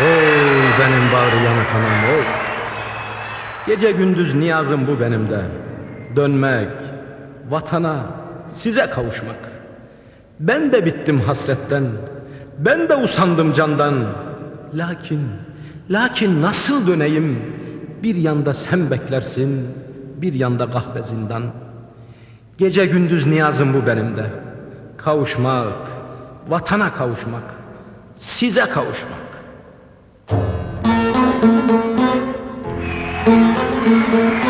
Oy benim bağrı yanık anam oy. Gece gündüz niyazım bu benim de. Dönmek, vatana, size kavuşmak. Ben de bittim hasretten. Ben de usandım candan. Lakin, lakin nasıl döneyim? Bir yanda sen beklersin, bir yanda kahve zindan. Gece gündüz niyazım bu benim de. Kavuşmak, vatana kavuşmak, size kavuşmak. thank you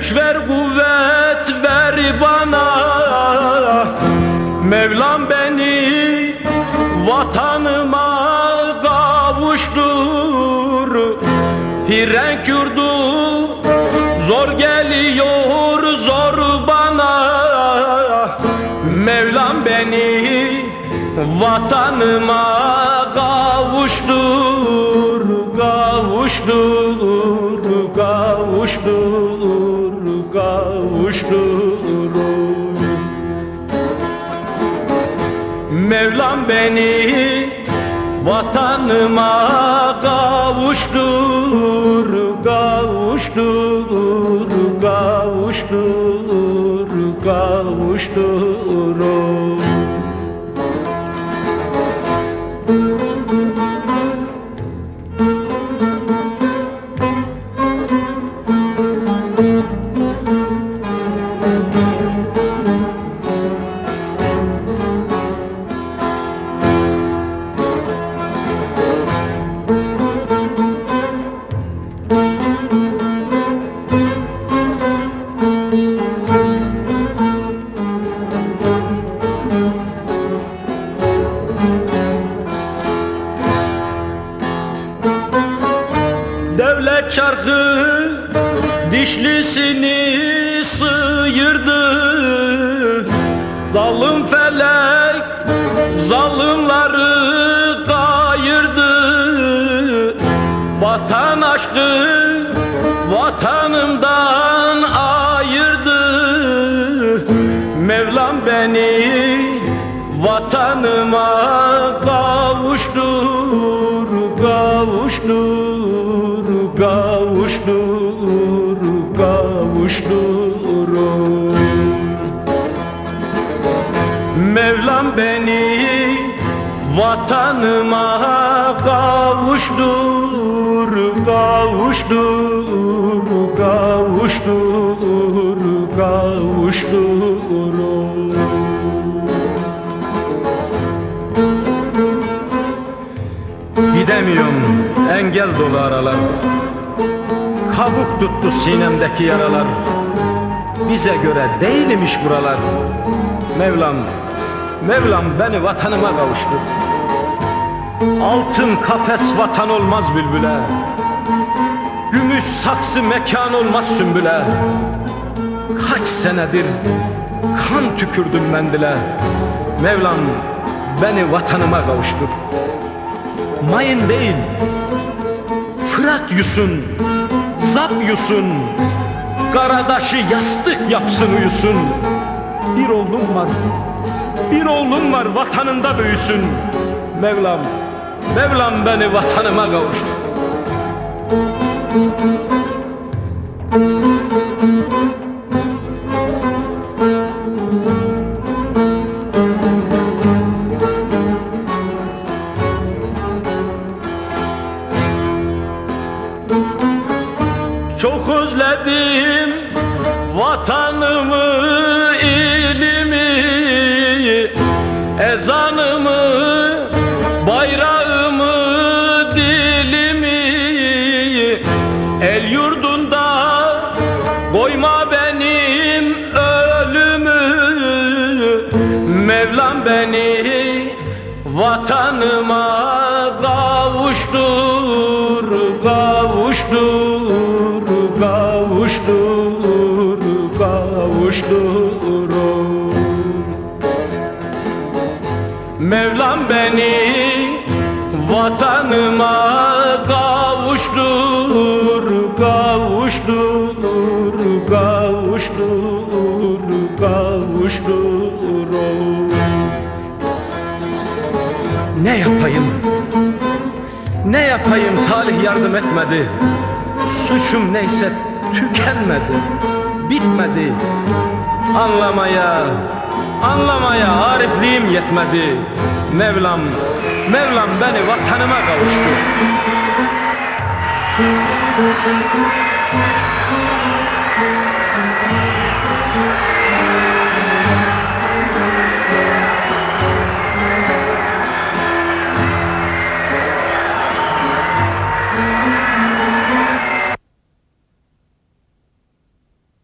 güç ver, kuvvet ver bana. Mevlam beni vatanıma kavuştur. Frenk yurdu zor geliyor zor bana. Mevlam beni vatanıma kavuştur Kavuştur, Mevlam beni vatanıma kavuştur, kavuştur, kavuştur, kavuştur. Çarkı dişlisini sıyırdı. Zalim felek zalimleri kayırdı. Vatan aşkı vatanımdan ayırdı. Mevlam beni vatanıma kavuştur, kavuştur, kavuştur, kavuştur. Mevlam beni vatanıma kavuştur, kavuştur, kavuştur, kavuştur. Gidemiyorum engel dolu aralar Kabuk tuttu sinemdeki yaralar. Bize göre değilmiş buralar. Mevlam, Mevlam beni vatanıma kavuştur. Altın kafes vatan olmaz bülbüle. Gümüş saksı mekan olmaz sümbüle. Kaç senedir kan tükürdüm mendile. Mevlam beni vatanıma kavuştur. Mayın değil Fırat yusun Zap yusun Karadaşı yastık yapsın uyusun. Bir oğlum var Bir oğlum var vatanında büyüsün. Mevlam Mevlam beni vatanıma kavuştur Çok özledim vatanımı, ilimi, ezanımı, bayrağımı, dilimi. El yurdunda koyma benim ölümü. Mevlam beni vatanıma kavuştur, kavuştur, kavuştur, kavuştur. Mevlam beni vatanıma kavuştur, kavuştur, kavuştur, kavuştur. Ne yapayım? Ne yapayım talih yardım etmedi. Suçum neyse tükenmedi, bitmedi. Anlamaya, anlamaya arifliğim yetmedi. Mevlam, Mevlam beni vatanıma kavuştur.